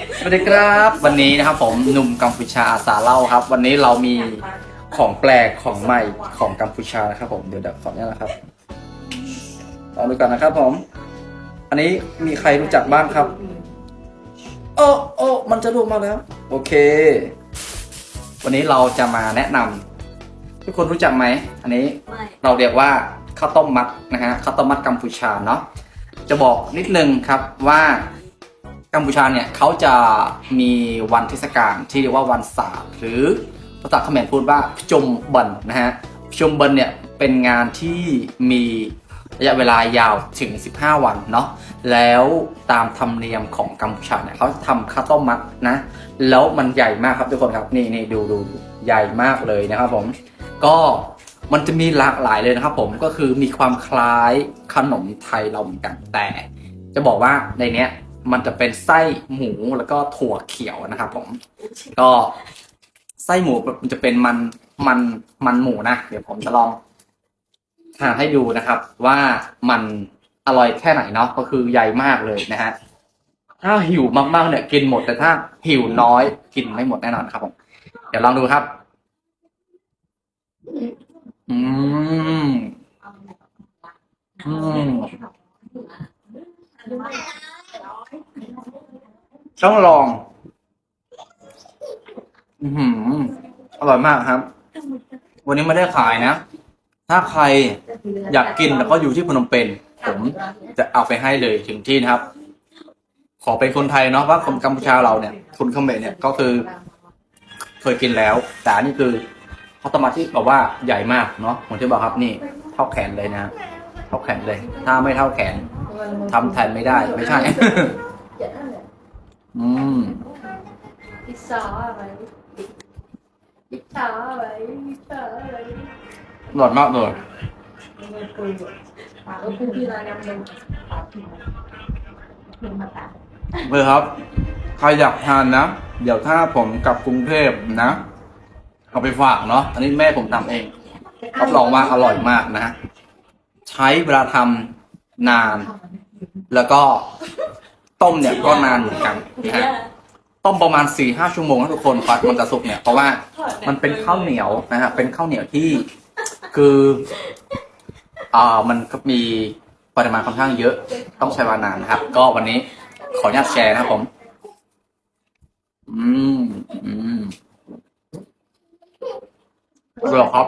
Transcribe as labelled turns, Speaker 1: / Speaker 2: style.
Speaker 1: สวัสดีครับวันนี้นะครับผมหนุ่มกัมพูชาอาสาเล่าครับ วันนี้เรามีของแปลกของใหม่ของกัมพูชานะครับผมเดี๋ยวเดี๋ยวขอเนี่ยนะครับลองดูก่อนนะครับผม อันนี้มีใครรู้จักบ้างครับ โอ้โอ้มันจะรูกมาแล้ว โอเค วันนี้เราจะมาแนะนำทุกคนรู้จักไหมอันนี้
Speaker 2: ไม่
Speaker 1: เราเรียกว่าข้าวต้มมัดนะฮะข้าวต้มมัดกัมพูชาเนาะจะบอกนิดนึงครับว่า กัมพูชาเนี่ยเขาจะมีวันเทศกาลที่เรียกว่าวันศาสตร์หรือภาษาเขมรพูดว่าพจมบันนะฮะพจมบันเนี่ยเป็นงานที่มีระยะเวลายาวถึง 15 วันเนาะแล้วตามธรรมเนียมของกัมพูชาเนี่ยเขาทำข้าวต้มมัดนะ แล้วมันใหญ่มากครับทุกคนครับนี่นี่ดูดูใหญ่มากเลยนะครับผมก็มันจะมีหลากหลายเลยนะครับผมก็คือมีความคล้ายขนมไทยเราเหมือนกันแต่ จะบอกว่าในเนี้ย มันจะเป็นไส้หมูแล้วก็ถั่วเขียวนะครับผม ก็ไส้หมูมันจะเป็นมันมันมันหมูนะ เดี๋ยวผมจะลองทานให้ดูนะครับ ว่ามันอร่อยแค่ไหนเนาะก็คือใหญ่มากเลยนะฮะถ้าหิวมากๆเนี่ยกินหมดแต่ถ้าหิวน้อยกินไม่หมดแน่นอนครับผมเดี๋ยวลองดูครับ อืมอืม ต้องลอง อือหืออร่อยมากครับ วันนี้ไม่ได้ขายนะ ถ้าใครอยากกินแล้วก็อยู่ที่พนมเปญผมจะเอาไปให้เลยถึงที่นะครับ ขอเป็นคนไทยเนาะว่าคนกัมพูชาเราเนี่ยคนเขมรเนี่ยก็คือ เคยกินแล้ว แต่อันนี่คือเขาตมาที่บอกว่าใหญ่มากเนาะผมที่บอกครับนี่ เท่าแขนเลยนะเท่าแขนเลย ถ้าไม่เท่าแขนทำแทนไม่ได้ไม่ใช่ อืม
Speaker 2: พิซซ่าอะไรพิซซ่าอะไรพิซซ่าอะไร
Speaker 1: อร่อยมากเลย
Speaker 2: เออคุณพี่รายนำเป็นหนึ่งมาตา
Speaker 1: เพื่อครับ ใครอยากทานนะ เดี๋ยวถ้าผมกลับกรุงเทพนะ เอาไปฝากเนาะ อันนี้แม่ผมทำเองรับรองว่าอร่อยมากนะ ใช้เวลาทำนาน แล้วก็ ต้มเนี่ยก็นานเหมือนกันนะฮะต้มประมาณ4ี่ห้าชั่วโมงนะทุกคนกว่ามันจะสุกเนี่ยเพราะว่ามันเป็นข้าวเหนียวนะฮะเป็นข้าวเหนียวที่คืออ่ามันก็มีปริมาณค่อนข้างเยอะ ต้องใช้เวลานานนะครับ ก็วันนี้ขออนุญาตแชร์นะครับผม อืมอืมอร่อครับ